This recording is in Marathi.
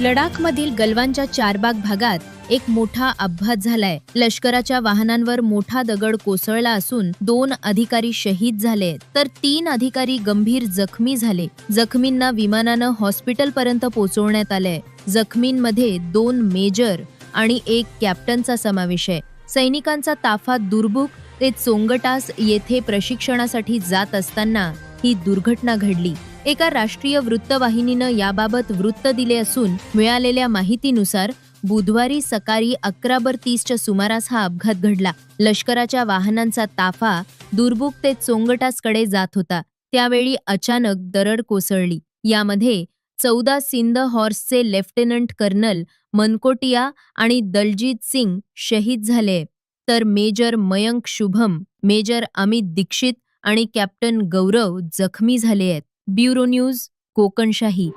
लडाखमधील गलवानच्या चारबाग भागात एक मोठा अपघात झालाय. लष्कराच्या वाहनांवर मोठा दगड कोसळला असून दोन अधिकारी शहीद झाले तर तीन अधिकारी गंभीर जखमी झाले. जखमींना विमानानं हॉस्पिटलपर्यंत पोहोचवण्यात आलंय. जखमींमध्ये दोन मेजर आणि एक कॅप्टनचा समावेश आहे. सैनिकांचा ताफा दुर्भुक ते चोंगटास येथे प्रशिक्षणासाठी जात असताना ही दुर्घटना घडली. एका राष्ट्रीय वृत्तवाहिनीनं याबाबत वृत्त दिले असून मिळालेल्या माहितीनुसार बुधवारी सकाळी अकरा बर तीसच्या सुमारास हा अपघात घडला. लष्कराच्या वाहनांचा ताफा दुर्बुक ते चोंगटासकडे जात होता. त्यावेळी अचानक दरड कोसळली. यामध्ये चौदा सिंध हॉर्सचे लेफ्टनंट कर्नल मनकोटिया आणि दलजीत सिंग शहीद झाले. तर मेजर मयंक शुभम मेजर अमित दीक्षित आणि कॅप्टन गौरव जखमी झाले आहेत. Bureau news Kokanshahi.